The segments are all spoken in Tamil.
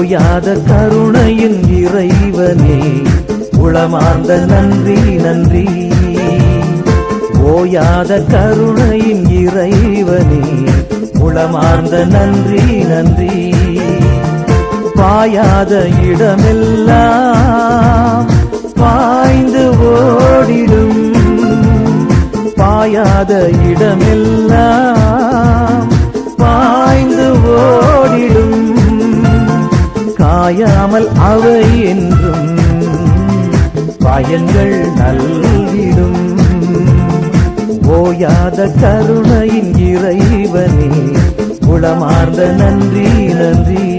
ஓயாத கருணையின் இறைவனே உளமார்ந்த நன்றி நன்றி. ஓயாத கருணையின் இறைவனே உளமார்ந்த நன்றி நன்றி. பாயாத இடமெல்லாம் பாய்ந்து ஓடிடும். பாயாத இடமெல்லாம் பயன்கள் நல்கிடும். ஓயாத கருணையின் இறைவனே உளமார்ந்த நன்றி நன்றி.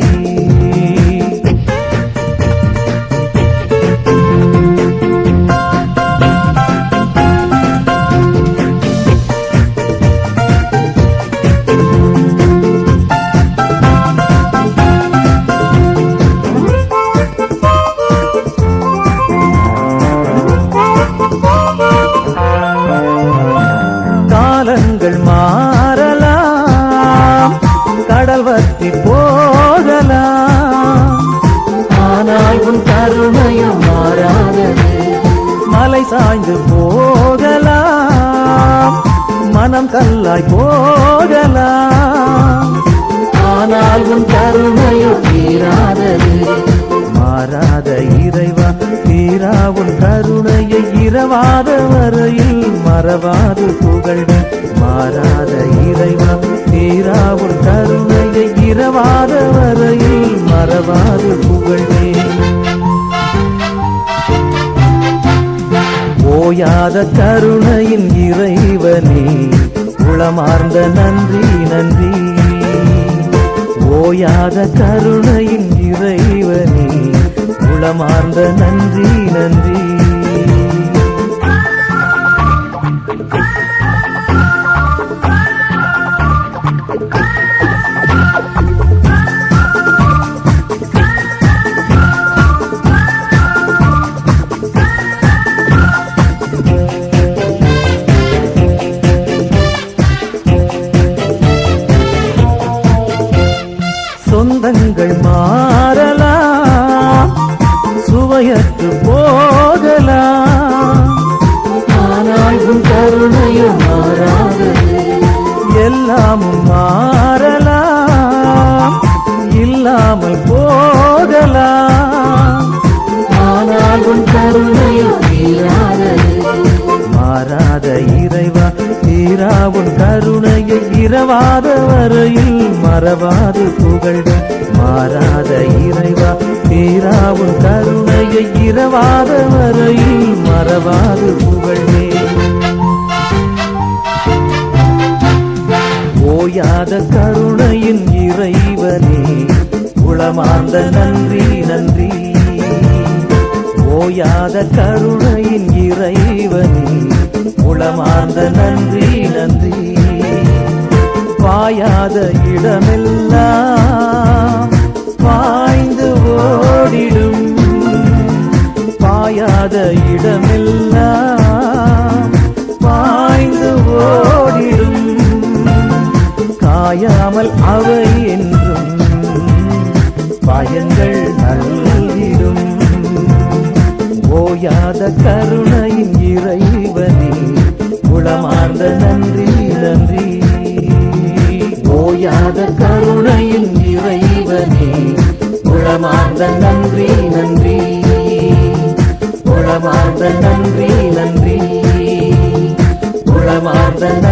மாறலாம். கடல் வத்தி போகலாம். ஆனால் உன் கருணையும் மாறாதது. மலை சாய்ந்து போகலாம். மனம் கல்லாய் போகலாம். ஆனால் உன் கருணையும் தீராதது மாறாத இறைவா தீரா உன் கருணையை இரவாத வரையில் மறவாது புகழ்க. மாறாத இறைவா தீரா உன் கருணையை இரவாத வரையில் மறவாது புகழ்வே ஓயாத கருணையின் இறைவனே உளமார்ந்த நன்றி நன்றி. ஓயாத கருணையின் இறைவனே உளமார்ந்த நன்றி நன்றி. சொந்தங்கள் மாறலாம் சுவையற்று போகலாம். ஆனால் உன் கருணையும் எல்லாமும் மறவாத வரையில் மறவாது புகழ்க. மாறாத இறைவா தீராவும் கருணையை இரவாத வரையில் மறவாது புகழ்வே. ஓயாத கருணையின் இறைவனே உளமார்ந்த நன்றி நன்றி. ஓயாத கருணையின் இறைவனே உளமார்ந்த நன்றி நன்றி. பாயாத இடமெல்லாம் பாய்ந்து ஓடிடும். பாயாத இடமெல்லாம் பாய்ந்து ஓடிடும். காயாமல் அவை என்றும் பயன்கள் நல்கிடும் ஓயாத கருணையின் இறைவனே உளமார்ந்த நன்றி உளமார்ந்த நன்றி நன்றி. உளமார்ந்த நன்றி நன்றி. உளமார்ந்த நன்றி நன்றி